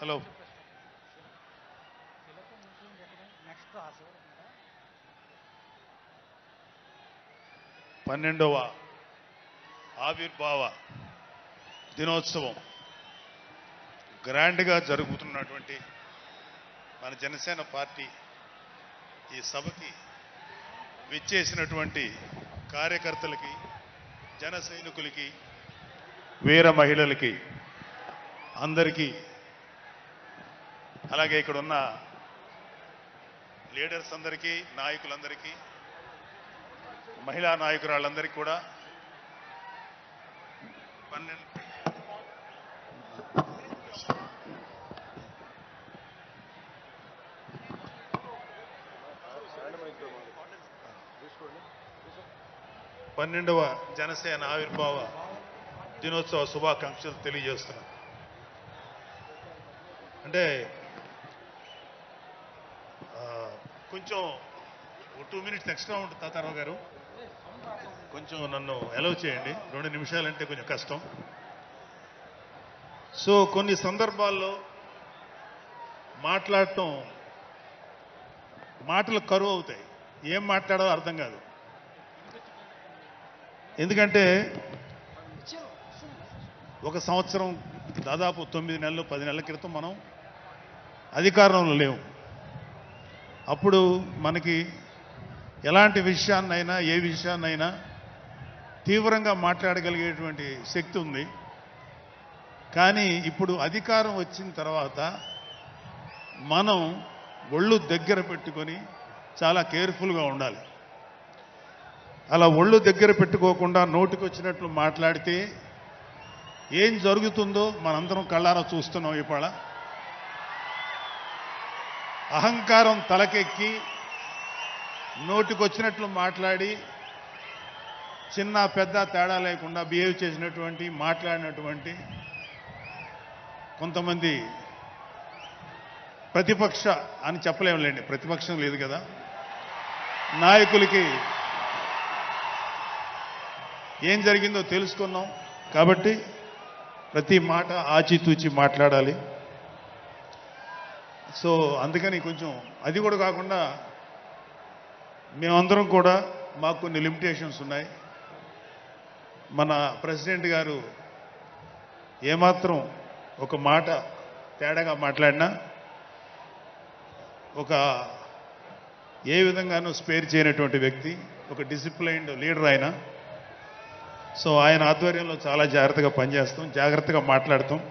Hello. పన్నెండవ ఆవిర్భావ దినోత్సవం గ్రాండ్గా జరుగుతున్నటువంటి మన జనసేన పార్టీ ఈ సభకి విచ్చేసినటువంటి కార్యకర్తలకి జన సైనికులకి వీర మహిళలకి అందరికీ అలాగే ఇక్కడ ఉన్న లీడర్స్ అందరికీ నాయకులందరికీ మహిళా నాయకురాళ్ళందరికీ కూడా పన్నెండు పన్నెండవ జనసేన ఆవిర్భావ దినోత్సవ శుభాకాంక్షలు తెలియజేస్తున్నాను. అంటే కొంచెం టూ మినిట్స్ ఎక్స్ట్రా ఉంటుంది తాతారావు గారు. కొంచెం నన్ను అలౌ చేయండి. రెండు నిమిషాలంటే కొంచెం కష్టం. సో కొన్ని సందర్భాల్లో మాట్లాడటం మాటలు కరువు అవుతాయి. ఏం మాట్లాడాలో అర్థం కాదు. ఎందుకంటే ఒక సంవత్సరం దాదాపు తొమ్మిది నెలలు పది నెలల క్రితం మనం అధికారంలో లేవు అప్పుడు మనకి ఎలాంటి విషయాన్నైనా ఏ విషయాన్నైనా తీవ్రంగా మాట్లాడగలిగేటువంటి శక్తి ఉంది. కానీ ఇప్పుడు అధికారం వచ్చిన తర్వాత మనం ఒళ్ళు దగ్గర పెట్టుకొని చాలా కేర్ఫుల్గా ఉండాలి. అలా ఒళ్ళు దగ్గర పెట్టుకోకుండా నోటికి వచ్చినట్లు మాట్లాడితే ఏం జరుగుతుందో మనందరం కళ్ళారా చూస్తున్నాం ఇవాళ. అహంకారం తలకెక్కి నోటికొచ్చినట్లు మాట్లాడి చిన్న పెద్ద తేడా లేకుండా బిహేవ్ చేసినటువంటి మాట్లాడినటువంటి కొంతమంది ప్రతిపక్ష అని చెప్పలేములేండి ప్రతిపక్షం లేదు కదా. నాయకులకి ఏం జరిగిందో తెలుసుకున్నాం. కాబట్టి ప్రతి మాట ఆచితూచి మాట్లాడాలి. సో అందుకని కొంచెం అది కూడా కాకుండా మేమందరం కూడా మాకు కొన్ని లిమిటేషన్స్ ఉన్నాయి. మన ప్రెసిడెంట్ గారు ఏమాత్రం ఒక మాట తేడాగా మాట్లాడినా ఒక ఏ విధంగానూ స్పేర్ చేయనటువంటి వ్యక్తి ఒక డిసిప్లైన్డ్ లీడర్ ఆయన. సో ఆయన ఆధ్వర్యంలో చాలా జాగ్రత్తగా పనిచేస్తాం జాగ్రత్తగా మాట్లాడతాం.